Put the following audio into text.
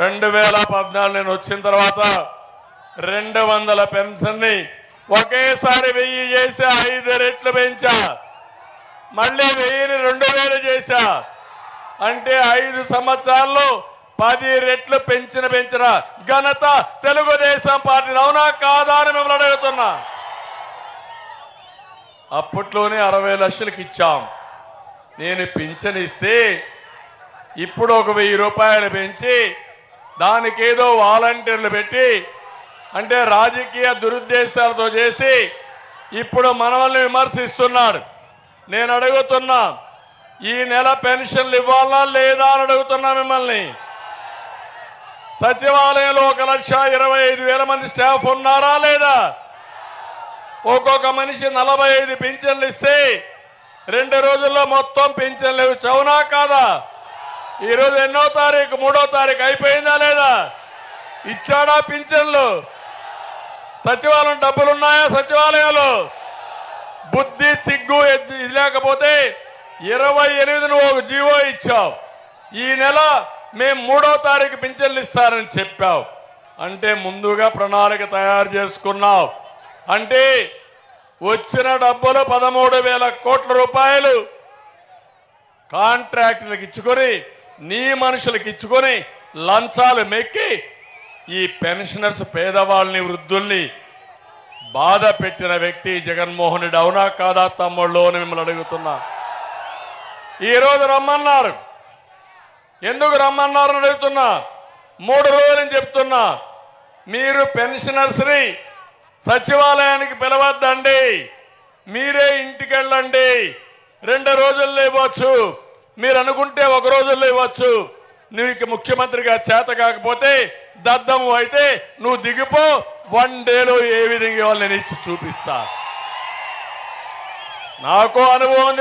రెండు వేల పద్నాలుగు నేను వచ్చిన తర్వాత రెండు వందల పెన్షన్ని ఒకేసారి వెయ్యి చేసి ఐదు రెట్లు పెంచా. మళ్ళీ వెయ్యిని రెండు వేలు చేశా అంటే ఐదు సంవత్సరాల్లో పది రెట్లు పెంచిన పెంచిన ఘనత తెలుగుదేశం పార్టీ అవునా కాదా అని మిమ్మల్ని అడుగుతున్నా. అప్పట్లోనే అరవై లక్షలకి ఇచ్చాం. నేను పింఛన్ ఇస్తే ఇప్పుడు ఒక వెయ్యి రూపాయలు పెంచి దానికేదో వాలంటీర్లు పెట్టి అంటే రాజకీయ దురుద్దేశాలతో చేసి ఇప్పుడు మనల్ని విమర్శిస్తున్నారు నేను అడుగుతున్నా ఈ నెల పెన్షన్లు ఇవ్వాలా లేదా అని అడుగుతున్నా మిమ్మల్ని. సచివాలయంలో ఒక లక్ష ఇరవై ఐదు వేల మంది స్టాఫ్ ఉన్నారా లేదా? ఒక్కొక్క మనిషి నలభై ఐదు పింఛన్లు ఇస్తే రెండు రోజుల్లో మొత్తం పింఛన్లు లేవు. అవునా కాదా? ఈరోజు ఎన్నో తారీఖు మూడో తారీఖు అయిపోయిందా? ఇచ్చాడా పింఛన్లు? సచివాలయం డబ్బులు ఉన్నాయా సచివాలయాలు? బుద్ధి సిగ్గు లేకపోతే ఇరవై ఎనిమిది నువ్వు ఒక జీవో ఇచ్చావు ఈ నెల మేము మూడో తారీఖు పింఛన్లు ఇస్తారని చెప్పావు అంటే ముందుగా ప్రణాళిక తయారు చేసుకున్నావు అంటే వచ్చిన డబ్బులు పదమూడు వేల కోట్ల రూపాయలు కాంట్రాక్టులకు ఇచ్చుకొని నీ మనుషులకు ఇచ్చుకొని లంచాలు మెక్కి ఈ పెన్షనర్స్ పేదవాళ్ళని వృద్ధుల్ని బాధ పెట్టిన వ్యక్తి జగన్మోహన్ రెడ్డి అవునా కాదా తమ్ముళ్ళు అని మిమ్మల్ని అడుగుతున్నా. ఈరోజు రమ్మన్నారు. ఎందుకు రమ్మన్నారు అని అడుగుతున్నా. మూడు రోజులని చెప్తున్నా. మీరు పెన్షనర్స్ని సచివాలయానికి పిలవద్దండి. మీరే ఇంటికి వెళ్ళండి. రెండు రోజుల్లో ఇవ్వచ్చు మీరు అనుకుంటే ఒక రోజుల్లో ఇవ్వచ్చు నీకు ముఖ్యమంత్రిగా చేత కాకపోతే దద్దము అయితే నువ్వు దిగిపో. వన్ డేలో ఏ విధంగా ఇవ్వాలి నేను ఇచ్చి చూపిస్తా. నాకు అనుభవం